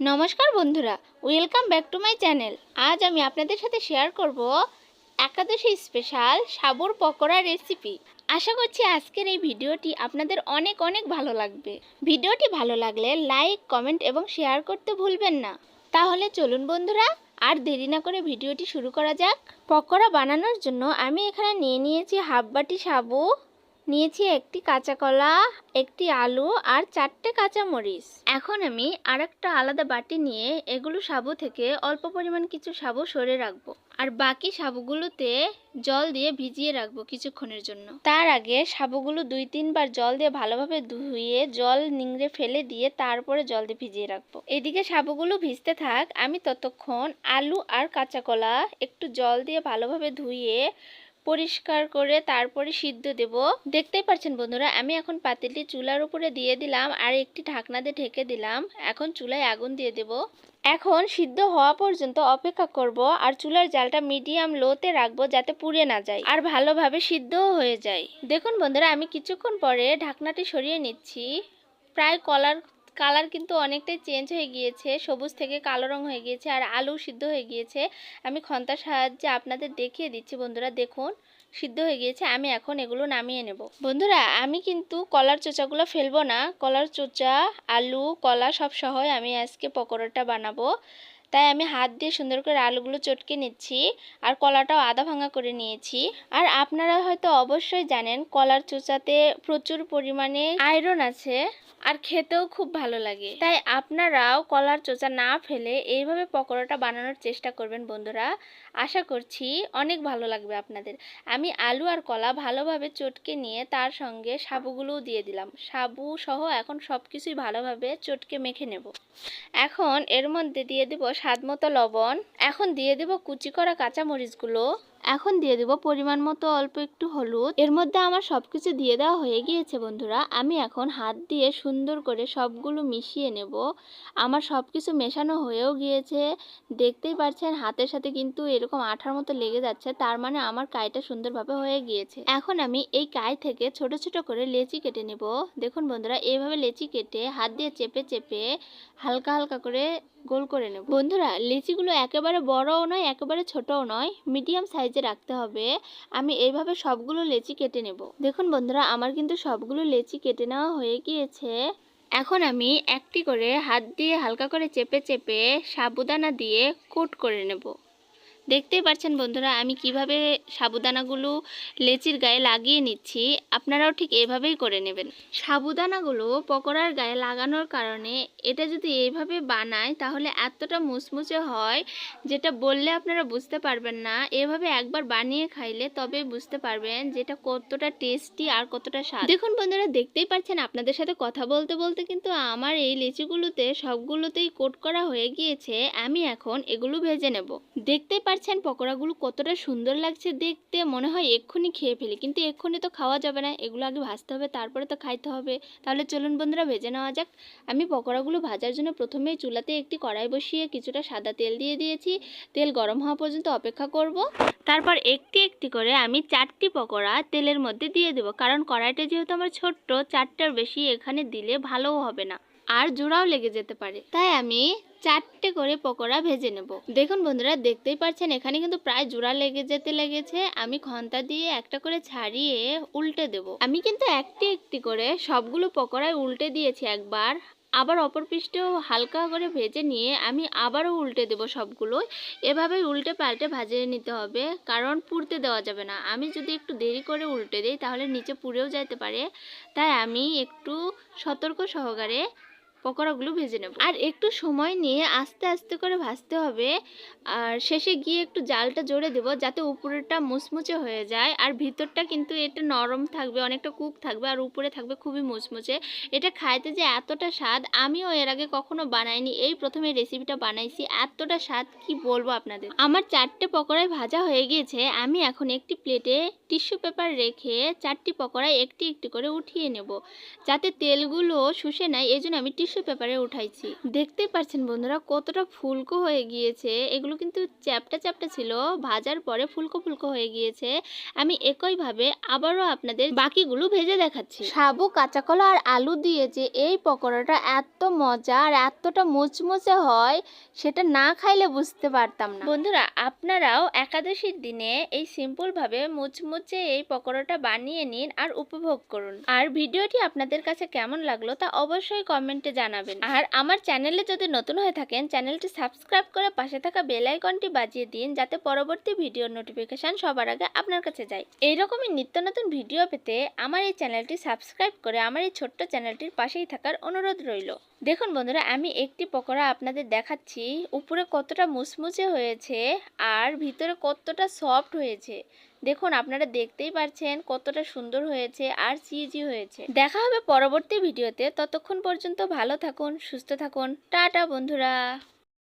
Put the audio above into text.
নমস্কার বন্ধুরা, welcome back to my channel. আজ আমি আপনাদের সাথে শেয়ার করব একাদশী স্পেশাল সাবুর পকোড়া রেসিপি। আশা করছি আজকের এই ভিডিওটি আপনাদের অনেক অনেক ভালো লাগবে। ভিডিওটি ভালো লাগলে লাইক, কমেন্ট এবং শেয়ার করতে ভুলবেন না। তাহলে চলুন বন্ধুরা, আর দেরি না করে ভিডিওটি শুরু করা যাক। পকোড়া বানানোর জন্য আমি এখানে নিয়ে নিয়েছি হাফ বাটি সাবু। নিয়েছি একটি কাঁচা কলা, একটি আলু আর চারটে কাঁচা মরিচ এখন আমি আরেকটা আলাদা বাটি নিয়ে এগুলো সাবু থেকে অল্প পরিমাণ কিছু সাবু সরে রাখব আর বাকি সাবুগুলোতে জল দিয়ে ভিজিয়ে রাখব কিছুক্ষণের জন্য। তার আগে সাবুগুলো দুই তিনবার জল দিয়ে ভালোভাবে ধুয়ে জল নিংড়ে ফেলে দিয়ে তারপরে জল দিয়ে ভিজিয়ে রাখব। এদিকে সাবুগুলো ভিজতে থাক, আমি ততক্ষণ আলু আর কাঁচা কলা একটু জল দিয়ে ভালোভাবে ধুয়ে পরিষ্কার করে তারপরে সিদ্ধ দেব। দেখতেই পাচ্ছেন বন্ধুরা, আমি এখন পাতিলটি চুলার উপরে দিয়ে দিলাম আর একটি ঢাকনা দিয়ে ঢেকে দিলাম। এখন চুলায় আগুন দিয়ে দেব। এখন সিদ্ধ হওয়া পর্যন্ত অপেক্ষা করব আর চুলার জালটা মিডিয়াম লোতে রাখব যাতে পুড়ে না যায় আর ভালোভাবে সিদ্ধও হয়ে যায়। দেখুন বন্ধুরা, আমি কিছুক্ষণ পরে ঢাকনাটি সরিয়ে নিচ্ছি। প্রায় কলার কালার কিন্তু অনেকটাই চেঞ্জ হয়ে গিয়েছে, সবুজ থেকে কালো রং হয়ে গিয়েছে আর আলু সিদ্ধ হয়ে গিয়েছে। আমি খন্তার সাহায্যে আপনাদের দেখিয়ে দিচ্ছি বন্ধুরা, দেখুন, সিদ্ধ হয়ে গিয়েছে, আমি এখন এগুলো নামিয়ে নেব। বন্ধুরা, আমি কিন্তু কলার চোচাগুলো ফেলব না, কলার চোচা, আলু, কলা সব সহই আমি আজকে পকোড়াটা বানাবো। তাই আমি হাত দিয়ে সুন্দর করে আলুগুলো চটকে নিচ্ছি আর কলাটাও আধা ভাঙা করে নিয়েছি। আর আপনারা হয়তো অবশ্যই জানেন, কলার চোচাতে প্রচুর পরিমাণে আয়রন আছে। আর খেতেও খুব ভালো লাগে। তাই আপনারাও কলার চোচা না ফেলে এইভাবে পকোড়াটা বানানোর চেষ্টা করবেন বন্ধুরা। আশা করছি অনেক ভালো লাগবে আপনাদের। আমি আলু আর কলা ভালোভাবে চটকে নিয়ে তার সঙ্গে সাবুগুলোও দিয়ে দিলাম। সাবু সহ এখন সব কিছুই ভালোভাবে চটকে মেখে নেব। এখন এর মধ্যে দিয়ে দিব স্বাদ মতো লবণ। এখন দিয়ে দিব কুচি করা কাঁচামরিচগুলো। এখন দিয়ে দেব পরিমাণ মতো অল্প একটু হলুদ। এর মধ্যে আমার সব কিছু দিয়ে দেওয়া হয়ে গিয়েছে বন্ধুরা। আমি এখন হাত দিয়ে সুন্দর করে সবগুলো মিশিয়ে নেব। আমার সব কিছু মেশানো হয়েও গিয়েছে। দেখতেই পাচ্ছেন, হাতের সাথে কিন্তু এরকম আঠার মতো লেগে যাচ্ছে। তার মানে আমার কাইটা সুন্দরভাবে হয়ে গিয়েছে। এখন আমি এই কাই থেকে ছোট ছোট করে লেচি কেটে নেব। দেখুন বন্ধুরা এইভাবে লেচি কেটে হাত দিয়ে চেপে চেপে হালকা হালকা করে গোল করে নেব। বন্ধুরা, লিচিগুলো একেবারে বড়ও নয়, একেবারে ছোটও নয়, মিডিয়াম সাইজে রাখতে হবে। আমি এইভাবে সবগুলো লেচি কেটে নেব। দেখুন বন্ধুরা, আমার কিন্তু সবগুলো লেচি কেটে নেওয়া হয়ে গিয়েছে। এখন আমি একটি করে হাত দিয়ে হালকা করে চেপে চেপে সাবুদানা দিয়ে কোট করে নেব। দেখতেই পাচ্ছেন বন্ধুরা, আমি কীভাবে সাবুদানাগুলো লেচির গায়ে লাগিয়ে নিচ্ছি, আপনারাও ঠিক এভাবেই করে নেবেন। সাবুদানাগুলো পকোড়ার গায়ে লাগানোর কারণে এটা যদি এইভাবে বানায়, তাহলে এতটা মুচমুচে হয়, যেটা বললে আপনারা বুঝতে পারবেন না। এভাবে একবার বানিয়ে খাইলে তবে বুঝতে পারবেন যেটা কতটা টেস্টি আর কতটা স্বাদ। দেখুন বন্ধুরা, দেখতেই পাচ্ছেন আপনাদের সাথে কথা বলতে বলতে কিন্তু আমার এই লিচিগুলোতে সবগুলোতেই কোট করা হয়ে গিয়েছে, আমি এখন এগুলো ভেজে নেব। দেখতেই পাচ্ছেন পকোড়াগুলো কতটা সুন্দর লাগছে দেখতে, মনে হয় এক্ষুনি খেয়ে ফেলি। কিন্তু এক্ষুনি তো খাওয়া যাবে না, এগুলো আগে ভাজতে হবে, তারপরে তো খাইতে হবে। তাহলে চলুন বন্ধুরা, ভেজে নেওয়া যাক। আমি পকোড়াগুলো ভাজার জন্য প্রথমেই চুলাতে একটি কড়াই বসিয়ে কিছুটা সাদা তেল দিয়ে দিয়েছি। তেল গরম হওয়া পর্যন্ত অপেক্ষা করব। তারপর একটি একটি করে আমি চারটি পকোড়া তেলের মধ্যে দিয়ে দেবো। কারণ কড়াইটা যেহেতু আমার ছোট্ট, চারটার বেশি এখানে দিলে ভালোও হবে না। আর জোড়াও লেগে যেতে পারে। তাই আমি চারটে করে পকোড়া ভেজে নেব। দেখুন বন্ধুরা, দেখতেই পাচ্ছেন, এখানে কিন্তু প্রায় জোড়া লেগে যেতে লেগেছে। আমি খন্তা দিয়ে একটা করে ছাড়িয়ে উল্টে দেব। আমি কিন্তু একটি একটি করে সবগুলো পকোড়ায় উল্টে দিয়েছি একবার। আবার অপর পৃষ্ঠেও হালকা করে ভেজে নিয়ে আমি আবারও উল্টে দেব সবগুলো। এভাবেই উল্টে পাল্টে ভাজে নিতে হবে, কারণ পুড়তে দেওয়া যাবে না। আমি যদি একটু দেরি করে উল্টে দিই, তাহলে নিচে পুড়েও যাইতে পারে। তাই আমি একটু সতর্ক সহকারে পকোড়াগুলো ভেজে নেব। আর একটু সময় নিয়ে আস্তে আস্তে করে ভাজতে হবে। আর শেষে গিয়ে একটু জালটা জোরে দেব যাতে উপরেরটা মুচমুচে হয়ে যায়। আর ভিতরটা কিন্তু এটা নরম থাকবে, অনেকটা কুক থাকবে আর উপরে থাকবে খুবই মুচমুচে। এটা খাইতে যে এতটা স্বাদ, আমিও এর আগে কখনো বানাইনি। এই প্রথমে রেসিপিটা বানাইছি। এতটা স্বাদ, কি বলব আপনাদের? আমার চারটে পকোড়ায় ভাজা হয়ে গিয়েছে। আমি এখন একটি প্লেটে টিস্যু পেপার রেখে চারটি পকোড়ায় একটি একটি করে উঠিয়ে নেব। যাতে তেলগুলো শুষে নেয় এই জন্য আমি টিস্যু পেপারে উঠাইছি। দেখতেই পাচ্ছেন বন্ধুরা কতটা ফুলকো হয়ে গিয়েছে। এগুলো কিন্তু চ্যাপটা চ্যাপটা ছিল ভাজার পরে ফুলকো ফুলকো হয়ে গিয়েছে। আমি একইভাবে আবারও আপনাদের বাকিগুলো ভেজে দেখাচ্ছি। সাবু কাঁচা কলা আর আলু দিয়ে যে এই পকোড়াটা এত মজা আর এতটা মুচমুচে হয় সেটা না খাইলে বুঝতে পারতাম না। বন্ধুরা আপনারাও একাদশীর দিনে এই সিম্পলভাবে মুচমুচে এই পকোড়াটা বানিয়ে নিন আর উপভোগ করুন। আর ভিডিওটি আপনাদের কাছে কেমন লাগল তা অবশ্যই কমেন্টে জানাবেন। আর আমার চ্যানেলে যদি নতুন হয়ে থাকেন, চ্যানেলটি সাবস্ক্রাইব করে পাশে থাকা বেল আইকনটি বাজিয়ে দিন, যাতে পরবর্তী ভিডিওর নোটিফিকেশন সবার আগে আপনার কাছে যায়। এইরকমই নিত্য নতুন ভিডিও পেতে আমার এই চ্যানেলটি সাবস্ক্রাইব করে আমার এই ছোট্ট চ্যানেলটির পাশেই থাকার অনুরোধ রইল। দেখুন বন্ধুরা, আমি একটি পকোড়া আপনাদের দেখাচ্ছি। উপরে কতটা মুচমুচে হয়েছে আর ভিতরে কতটা সফট হয়েছে। দেখুন, আপনারা দেখতেই পারছেন কতটা সুন্দর হয়েছে আর সিজি হয়েছে। দেখা হবে পরবর্তী ভিডিওতে। ততক্ষণ পর্যন্ত ভালো থাকুন, সুস্থ থাকুন। টাটা, বন্ধুরা।